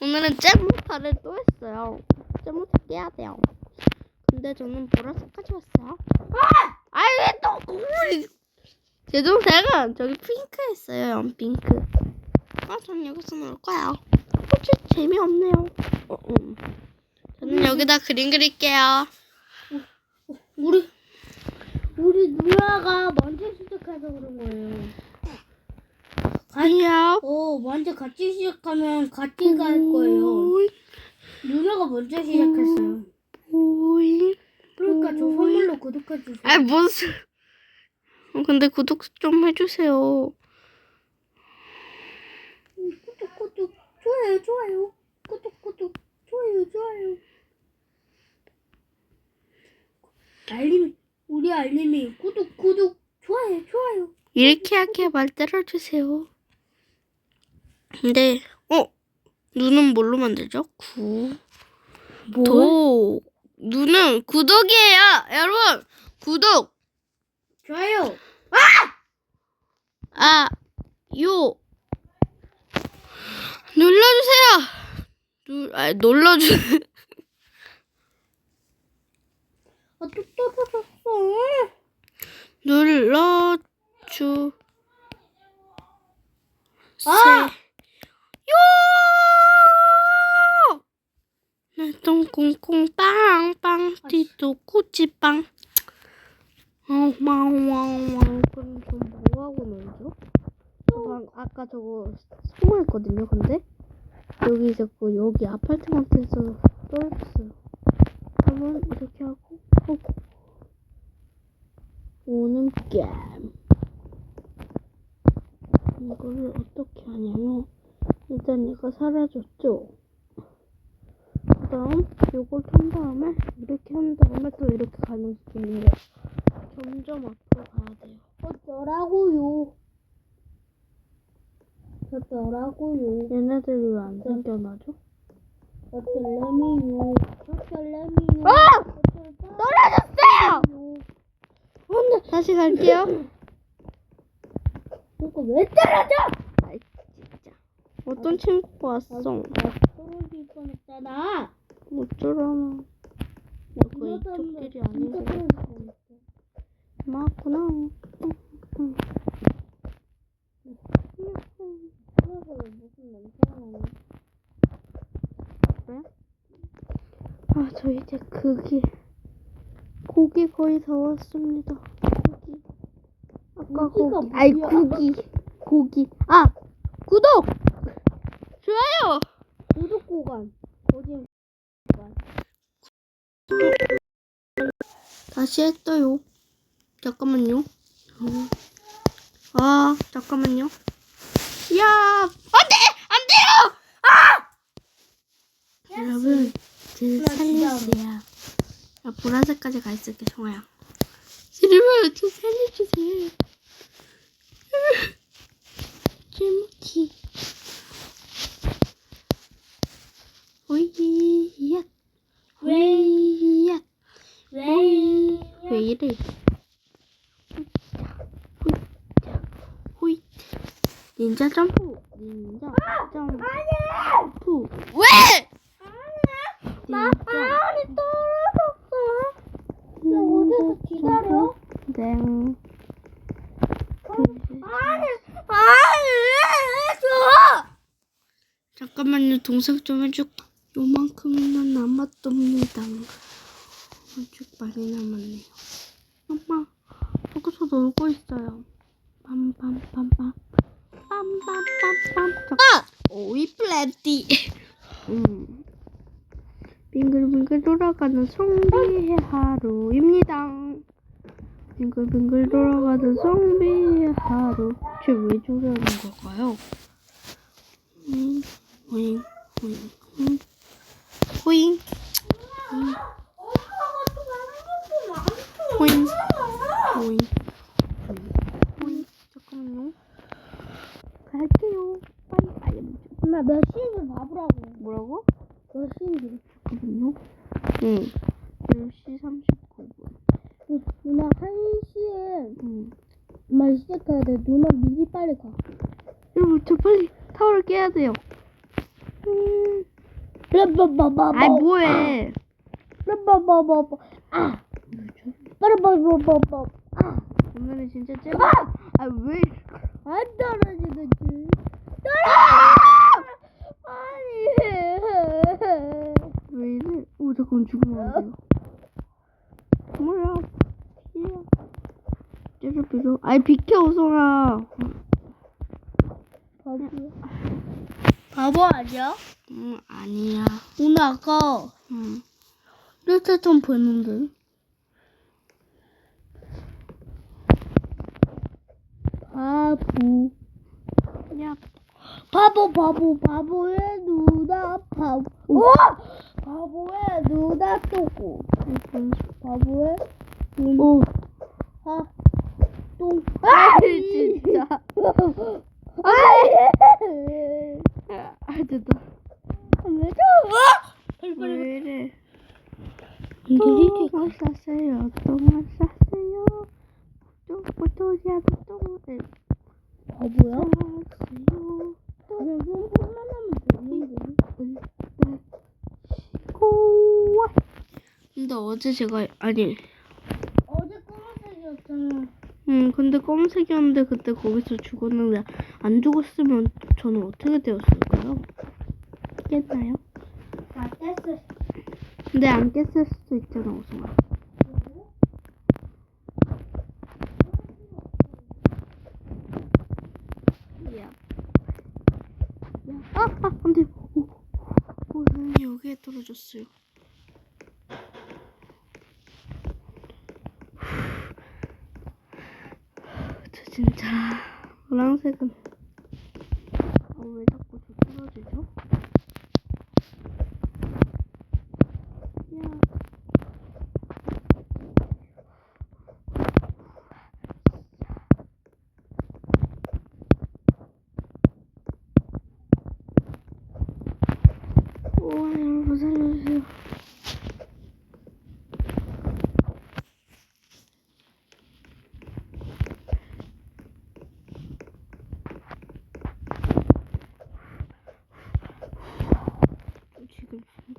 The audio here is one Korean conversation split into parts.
오늘은 잼모타를 또 했어요. 잼모타 깨야 돼요. 근데 저는 보라색까지 왔어요. 아! 아이 왜또 고물이 제 동생은 저기 핑크 했어요. 연 핑크. 아, 전 여기서 놀 거야. 혹시 재미없네요. 어, 음. 저는 여기다 그림 그릴게요. 우리 우리 누나가 먼저 시작해서 그런 거예요. 아니요. 어, 먼저 같이 시작하면 같이 갈 거예요. 누나가 먼저 시작했어요. 보잉. 그러니까 저 선물로 구독해 주세요. 아 무슨? 어, 근데 구독 좀 해주세요. 구독 구독 좋아요 좋아요 구독 구독 좋아요 좋아요. 알림 우리 알림이 구독 구독 좋아요 좋아요. 이렇게 하게 말 때려주세요. 근데 어 눈은 뭘로 만들죠? 구. 도. 눈은 구독이에요, 여러분. 구독. 좋아요. 아, 요. 눌러주세요. 눌, 아, 눌러주. 아, 또 떨어졌어. 눌러주. 아! 요! 나똥 꽁꽁 빵빵 뒤도 꼬치빵. 왕왕왕왕 그럼 저 뭐 하고 놀죠? 저 방, 아까 저거 숨어있거든요. 근데 여기 자꾸 여기 아파트먼트에서 떨어졌어요. 한번 이렇게 하고 하고 오는 게임. 이거를 어떻게 하냐면 일단 얘가 사라졌죠. 그 다음 요걸 턴 다음에 이렇게 한 다음에 또 이렇게 가는 길이에요. 점점 앞으로 가야 돼요. 어쩌라고요. 어쩌라고요. 얘네들이 왜 안 생겨나죠? 어쩔래미요. 어쩔래미요. 아! 떨어졌어요! 오늘 다시 갈게요. 이거 왜 떨어져? 어떤 친구가 왔어? 나 떨어질 뻔했잖아. 어쩌라나. 나 그거 이쪽 길이 아니고. 맞구나. 아, 저 이제 그기 고기 거의 다 왔습니다. 고기. 아까 고기. 아이? 고기. 고기. 아, 구독. 좋아요. 구독 구간. 어디? 다시 했어요. 잠깐만요. 어. 아, 잠깐만요. 야, 안 돼, 안 돼요. 아! 여러분, 제 살려주세요. 나 보라색까지 가 있을게, 정아야. 여러분, 저 살려주세요. 재밌지? 오이야, 오이야. 왜? 왜 이래? 호이 닌자 점프 닌자 점프 왜? 닌자 아니 떨어졌어. 나 어디서 기다려? 땡 아니 아니 줘. 잠깐만요 동생 좀 해줄까? 요만큼만 남았답니다 아주 많이 남았네요 엄마 여기서 놀고 있어요 빰빰빰빰 빰빰빰빰 아! 오이 플랜티. 음. 빙글빙글 돌아가는 성비의 하루입니다. 빙글빙글 돌아가는 성비의 하루. 쟤왜 저러는 걸까요? 음, 오잉 오잉 오잉. 오잉. 오잉 오잉. 오잉 잠깐만요 갈게요 빠이빠이 엄마 몇 시인지 봐보라고. 뭐라고? 몇 시인지. 잠깐만요 응 10시 39분 누나 1시에 응 엄마 시작해야 돼. 누나 미리 빨리 가. 여러분 저 빨리 타워를 깨야 돼요 음, 빠라바바바. 아이 뭐해? 빠라바바바. 아. 빠라바바바. 아. 오늘은 진짜 쟤. 아! 아 왜? 안 떨어지는지. 떨어져! 아니. 왜 이래? 오 잠깐 죽으면 안 돼요. 뭐야? 피야. 쟤를 비켜. 아이 비켜 우성아. 바보. 바보 아니야? 응 아니야. 오늘 아까 응. 르테톤 보는데. 바보. 야 바보 바보 바보의 누나 바보. 와! 바보의 누나 똥고. 바보의 오. 누나 똥. 아이 진짜. 아이. 아 됐다. 왜죠? 왜 이래? 똥을 쌌어요. 똥을 쌌어요. 똥꼬토리야 똥을 바보야? 쌌어요. 그냥 손만 하면 되는데. 고와. 근데 어제 제가 아니, 어제 검은색이었잖아. 음 근데 검은색이었는데 그때 거기서 죽었는데 안 죽었으면 저는 어떻게 되었을까요? 깼나요? 다 뗐어. 근데 안 깼을 수도 있잖아, 우성아. 야. 야. 아, 아, 안 돼. 오, 오, 나는 여기에 떨어졌어요. 저 진짜 노란색은 아, 왜 자꾸 저 떨어지죠? 야. 오, 여러분 살려주세요.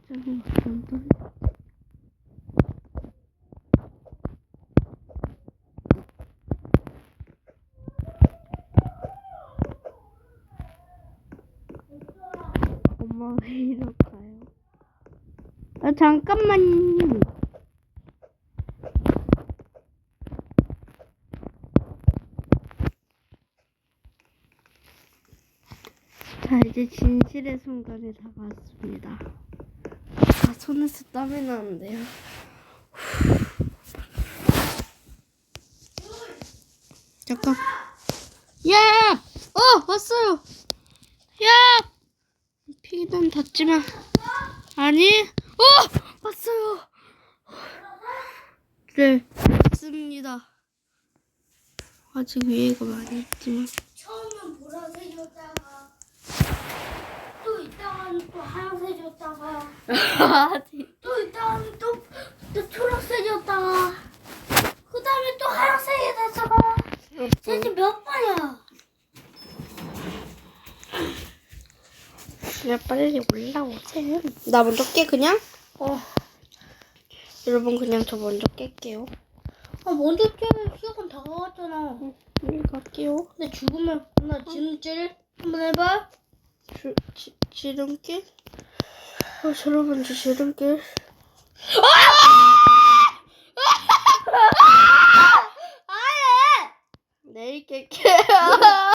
지금 떨려. 엄마 왜 이럴까요? 아 잠깐만. 자 이제 진실의 순간이 다가왔습니다. 아 손에서 땀이 나는데요. 잠깐. 야! 어 왔어요. 야! 피기는 닿지만 아니 어 왔어요 네 맞습니다 아직 위에가 많이 있지만 처음엔 보라색이었다가 또 이따가는 또 하얀색이었다가. 또 이따가는 또, 또 초록색이었다가. 그 다음에 또 하얀색이 됐다가. 대체 몇 번이야? 그냥 빨리 올라오세요 나 먼저 깨 그냥? 어. 여러분 그냥 저 먼저 깰게요. 아 먼저 째 시간 다가왔잖아. 빨리 갈게요. 근데 죽으면 나 지름질 한번 해봐 주, 지, 지름길 어 여러분 저 지름길 내일 깰게요